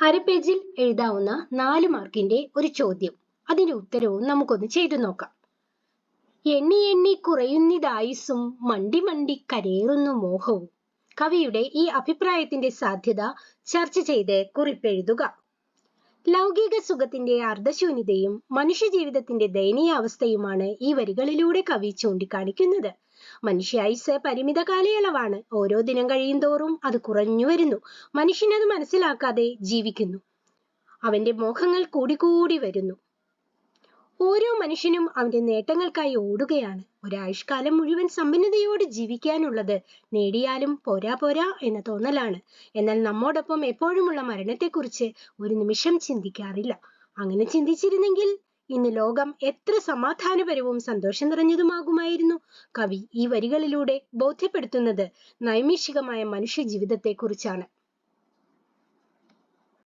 അരപ്പേജിൽ എഴുതാവുന്ന നാല് മാർക്കിന്റെ ഒരു ചോദ്യം. അതിന്റെ ഉത്തരവും നമുക്കൊന്ന് ചെയ്തു നോക്കാം. എണ്ണി എണ്ണി കുറയുന്നതായുസും മണ്ടി മണ്ടി കരയേറുന്നു മോഹവും. കവിയുടെ ഈ അഭിപ്രായത്തിന്റെ സാധ്യത ചർച്ച ചെയ്ത് കുറിപ്പെഴുതുക. ലൗകിക സുഖത്തിന്റെ അർദ്ധശൂന്യതയും മനുഷ്യജീവിതത്തിന്റെ ദയനീയാവസ്ഥയുമാണ് ഈ വരികളിലൂടെ കവി ചൂണ്ടിക്കാണിക്കുന്നത്. മനുഷ്യായുസ് പരിമിത കാലയളവാണ് ഓരോ ദിനം കഴിയും തോറും അത് കുറഞ്ഞു വരുന്നു. മനുഷ്യനത് മനസ്സിലാക്കാതെ ജീവിക്കുന്നു. അവന്റെ മോഹങ്ങൾ കൂടിക്കൂടി വരുന്നു. ഓരോ മനുഷ്യനും അവന്റെ നേട്ടങ്ങൾക്കായി ഓടുകയാണ്. ഒരായുഷ്കാലം മുഴുവൻ സമ്പന്നതയോട് ജീവിക്കാനുള്ളത് നേടിയാലും പോരാ പോരാ എന്ന തോന്നലാണ്. എന്നാൽ നമ്മോടൊപ്പം എപ്പോഴുമുള്ള മരണത്തെക്കുറിച്ച് ഒരു നിമിഷം ചിന്തിക്കാറില്ല. അങ്ങനെ ചിന്തിച്ചിരുന്നെങ്കിൽ ഇന്ന് ലോകം എത്ര സമാധാനപരവും സന്തോഷം നിറഞ്ഞതുമാകുമായിരുന്നു. കവി ഈ വരികളിലൂടെ ബോധ്യപ്പെടുത്തുന്നത് നൈമിഷികമായ മനുഷ്യ ജീവിതത്തെക്കുറിച്ചാണ്.